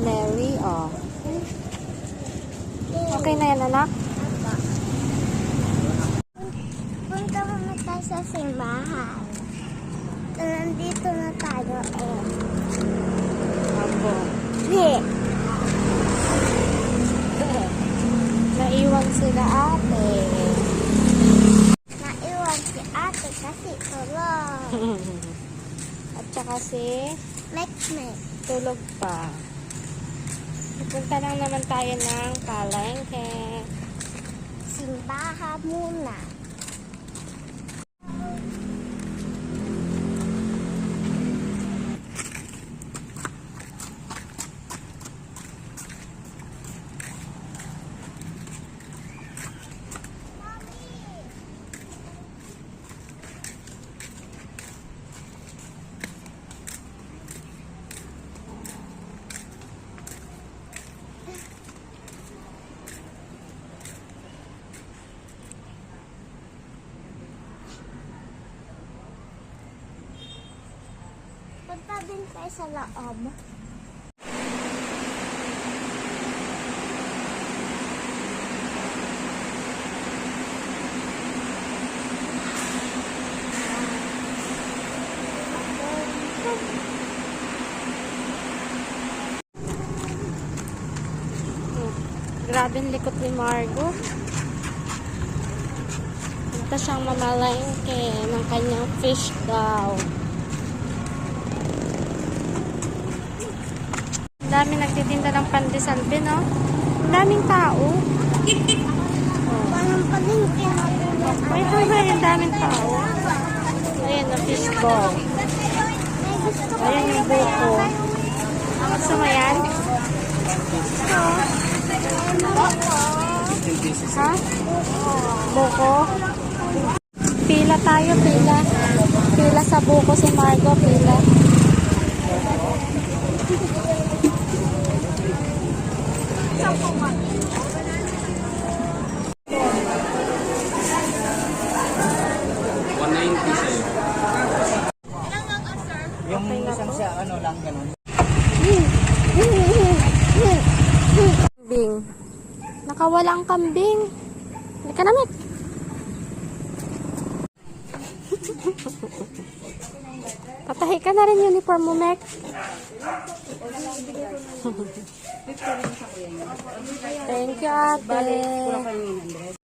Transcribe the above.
Larry, oh. Okay na yan, anak? Punta muna tayo sa simbahan. So, nandito na tayo eh. Opo. Hindi. Naiwan sila ate. Naiwan si ate kasi tulog. At saka si Mek-mek. tulog pa. Pupunta lang naman tayo ng palengke. Simbahan muna. Punta din tayo sa loob. Grabe likot ni Margo. Punta siyang mamalengke ng kanyang fish daw. Dami nagtitinda ng pandesal bin, no? Ang daming tao. Wait, wait, wait. Ang daming tao. Ayan, na fish ball. Ayan yung buko. Gusto mo yan? Ha? Buko? Pila tayo, pila. Pila sa buko si Margo, pila. Yung isang siya, ano lang, ganun. Kambing. Nakawala ang kambing. Hindi ka namit. Patahi ka na rin uniform mo, Mek. Thank you, ate.